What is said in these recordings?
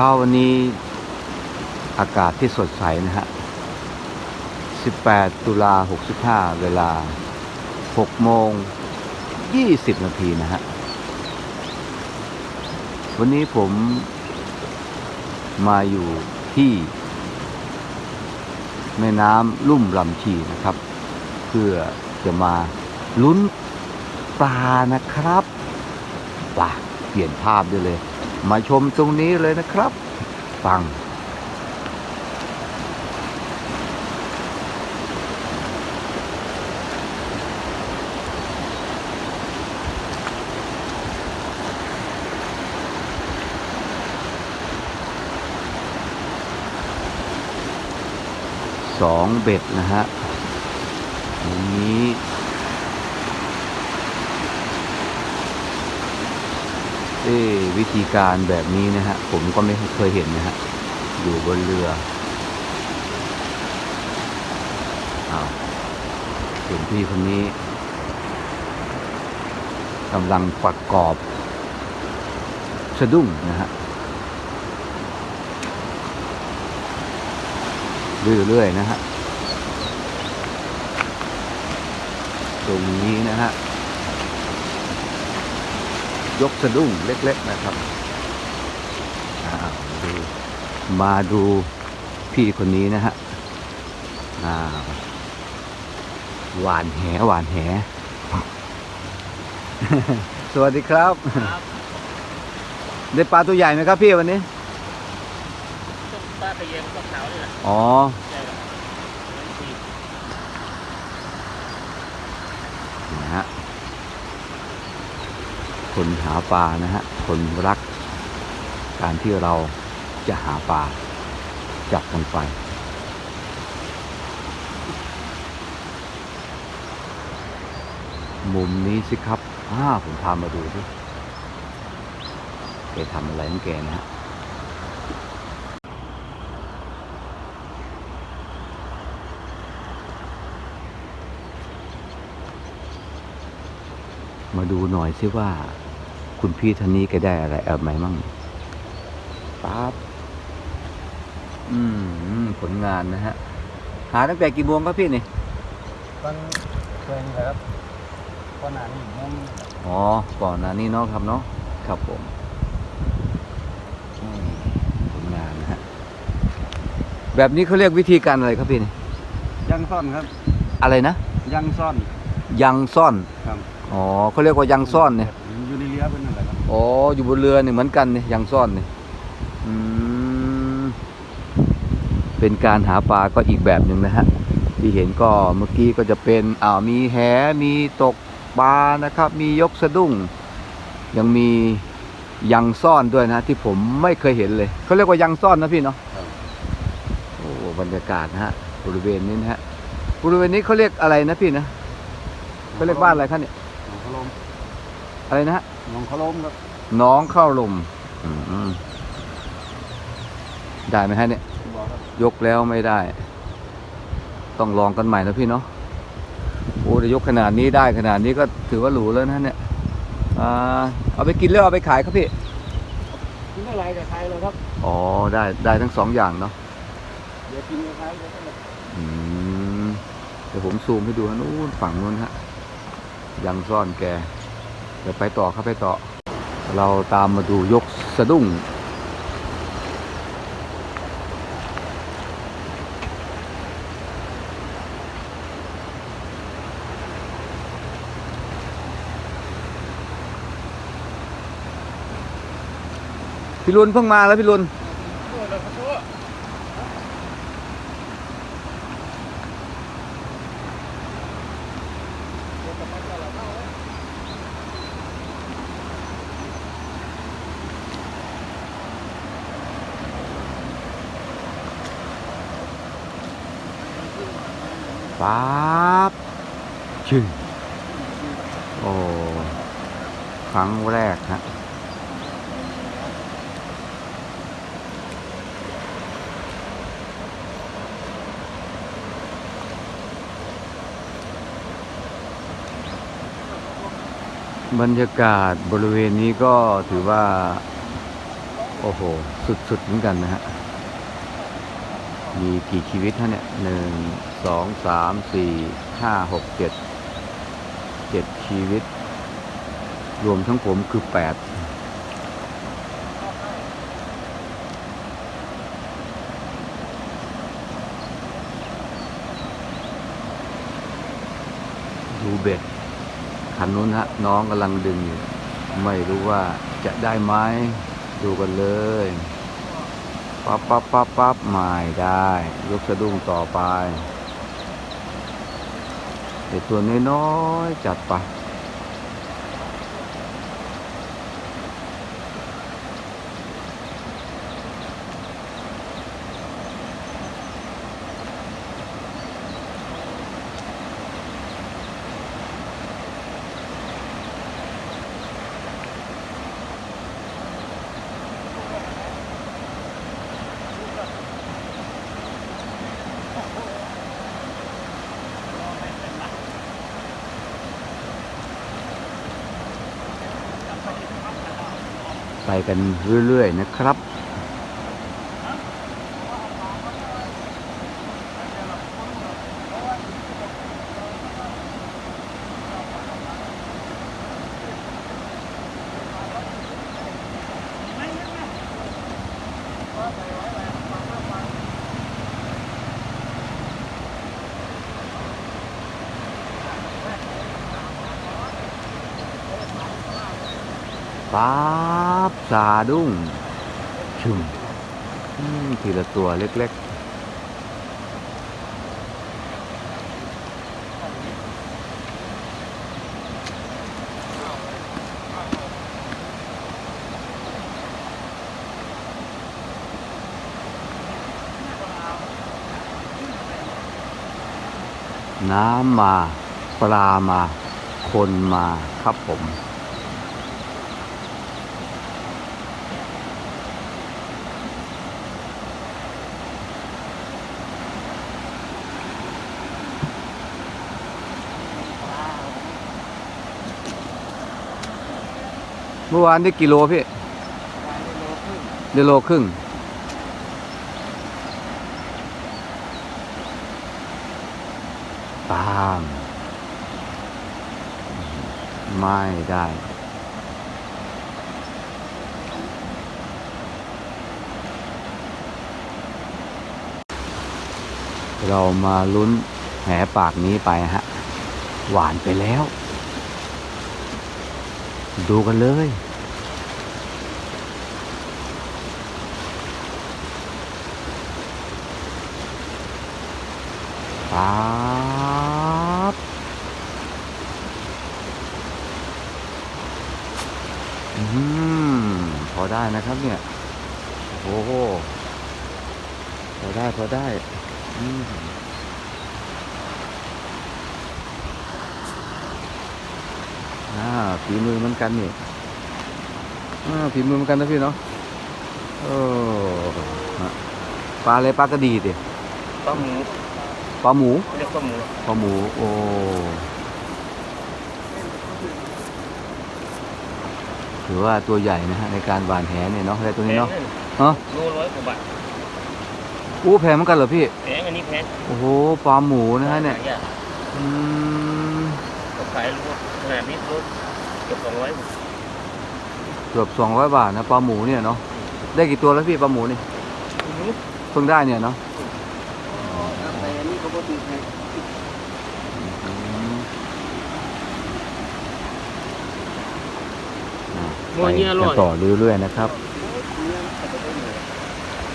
ช้าวันนี้อากาศที่สดใสนะฮะ 18 ตุลา 65 เวลา 6 โมง 20 นาทีนะฮะ วันนี้ผมมาอยู่ที่แม่น้ำลุ่มลำชีนะครับ เพื่อจะมาลุ้นปลานะครับป่ะเปลี่ยนภาพได้เลย มาชมตรงนี้เลยนะครับ ฟัง สองเบ็ดนะฮะอันนี้ เอ้วิธีการแบบนี้นะฮะ ผมก็ไม่เคยเห็นนะฮะ อยู่บนเรืออ้าวเห็นพี่คนนี้กำลังประกอบ สะดุ้งนะฮะเรื่อยๆนะฮะ ตรงนี้นะฮะ ยกสะดุ้งเล็ก ๆนะครับอ่าดูมาดูพี่คนนี้นะฮะอ่าหวานแหหวานแห สวัสดีครับครับ ได้ปลาตัวใหญ่ไหมครับพี่วันนี้ต้มปลาตะเยียงปลาขาวนี่แหละอ๋อ ใช่ครับที่ นะฮะ คนหาปลานะฮะ คนรัก การที่เราจะหาปลาจับกันไป มุมนี้สิครับอ้าผมพามาดูดิแกทำอะไรของแกนะฮะมาดูหน่อยสิว่า คุณพี่ท่านนี้แกได้อะไรเอาไหมมั่งปั๊บอืมผลงานนะฮะ หาตั้งแต่กี่โมงครับพี่นี่ตอนเคยนี่แหละครับก่อนหน้านี้มุ้งอ๋อก่อนหน้านี้เนาะครับเนาะครับผมอืมผลงานนะฮะแบบนี้เขาเรียกวิธีการอะไรครับพี่นี่ยังซ่อนครับ อะไรนะยังซ่อนยังซ่อนครับอ๋อเขาเรียกว่ายังซ่อนเนี่ยอยู่ในเรือเป็นนั่นแหละครับอ๋ออยู่บนเรือเนี่ยเหมือนกันเนี่ยยังซ่อนเนี่ยอืมเป็นการหาปลาก็อีกแบบหนึ่งนะฮะที่เห็นก็เมื่อกี้ก็จะเป็นอ่าวมีแหมีตกปลานะครับ มียกสะดุ้ง ยังมียังซ่อนด้วยนะที่ผมไม่เคยเห็นเลยเขาเรียกว่ายังซ่อนนะพี่เนาะโอ้บรรยากาศนะฮะบริเวณนี้นะฮะบริเวณนี้เขาเรียกอะไรนะพี่นะเขาเรียกบ้านอะไรครับเนี่ยหนองขลมอะไรนะฮะห นองขลมครับน้องเข้าลมอืมได้ไหมฮะเนี่ย บอกครับยกแล้วไม่ได้ ต้องลองกันใหม่นะพี่เนาะโอ้แต่ยกขนาดนี้ได้ขนาดนี้ก็ถือว่าหรูแล้วนะเนี่ยอ่าเอาไปกินแล้วเอาไปขายครับพี่ กินอะไรกับใครเลยครับ อ๋อได้ได้ทั้งสองอย่างเนาะเดี๋ยวกินกับใครเดี๋ยวก็เลยอืมเดี๋ยวผมซูมให้ดูนะนู้นฝั่งนู้นฮะยังซ่อนแก เดี๋ยวไปต่อครับไปต่อ เราตามมาดูยกสะดุ้งพี่ลุนเพิ่งมาแล้วพี่ลุน โอ้เราขอโทษ ปั๊บชึ่งโอ้ครั้งแรกฮะบรรยากาศบริเวณนี้ก็ถือว่า โออ้โห สุดๆเหมือนกันนะฮะ มีกี่ชีวิตฮะเนี่ยหนึ่ง สองสามสี่ห้าหกเจ็ดเจ็ดชีวิต รวมทั้งผมคือแปดดูเบ็ดคันนู้นฮะ น้องกำลังดึงอยู่ ไม่รู้ว่าจะได้ไหมดูกันเลยปั๊บปั๊บปั๊บปั๊บไม่ได้ ยกสะดุ้งต่อไป ไอตัวน้อ กันเรื่อยๆนะครับ ปั๊บสาดุ้งชุมอืมทีละตัวเล็กๆน้ำมา ปลามา คนมาครับผม เมื่อวานได้กิโลพี่ได้โลครึ่งตาม ไม่ได้ เรามาลุ้นแหปากนี้ไปฮะ หวานไปแล้ว ดูกันเลย ปั๊บอืม พอได้นะครับเนี่ย โอ้โห พอได้ พอได้ อืม อ่าฝีมือเหมือนกันนี่อ่าฝีมือเหมือนกันนะพี่เนาะโอ้ฮะปลาอะไรปลากระดีดิปลาหมูปลาหมูเรียกปลาหมูปลาหมูโอ้ถือว่าตัวใหญ่นะฮะในการหวานแหเนี่ยเนาะอะไรตัวนี้เนาะฮะโลร้อยกว่าบาทอู้แพงเหมือนกันเหรอพี่แพงอันนี้แพงโอ้โหปลาหมูนะฮะเนี่ยหายากอืมก็ ขายรถขนาดนี้รถเกือบสองร้อยเกือบสองร้อยบาทนะปลาหมูเนี่ยเนาะได้กี่ตัวแล้วพี่ปลาหมูนี่เพิ่งได้เนี่ยเนาะแต่อันนี้เขาก็ตีแพงอืมอะงัวเงี้ยอไปร่กัอนยต่อเรื่อยๆนะครับ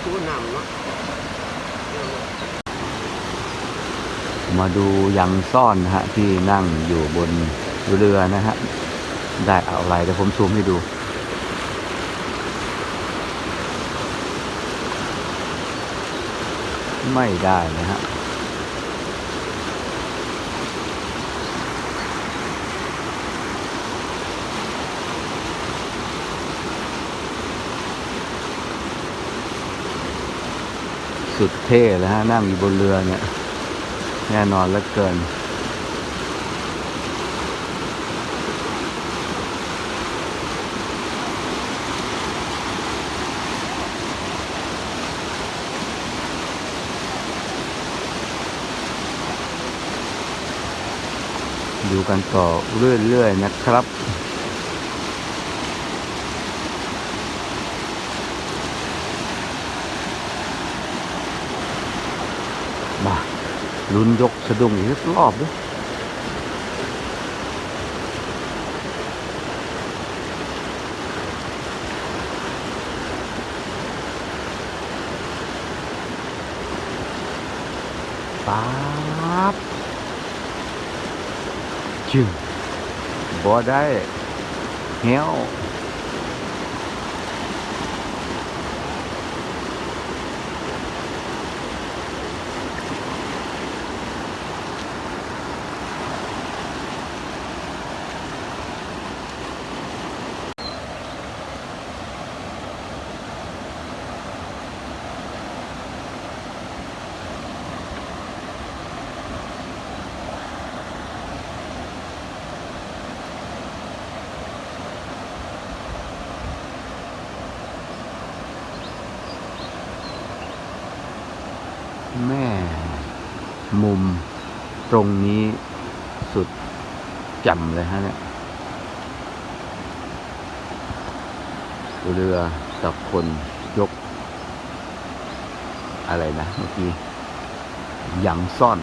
ตู้หนำเนาะ มาดูยังซ่อนนะฮะที่นั่งอยู่บนเรือนะฮะได้อะไรเดี๋ยวผมซูมให้ดูไม่ได้นะฮะสุดเท่เลยฮะนั่งอยู่บนเรือเนี่ย แน่นอนเหลือเกิน ดูกันต่อเรื่อยๆนะครับ ลุ้นยกสะดุ้งอีกสักรอบด้วยป๊าบจึงบ่ได้เหี้ยว แม่ มุมตรงนี้สุดจำเลยฮะเนี่ยเรือกับคนยก อะไรนะเมื่อกี้ยังซ่อน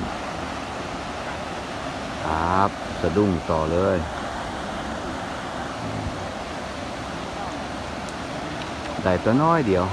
ครับ สะดุ้งต่อเลย ได้ตัวน้อยเดียว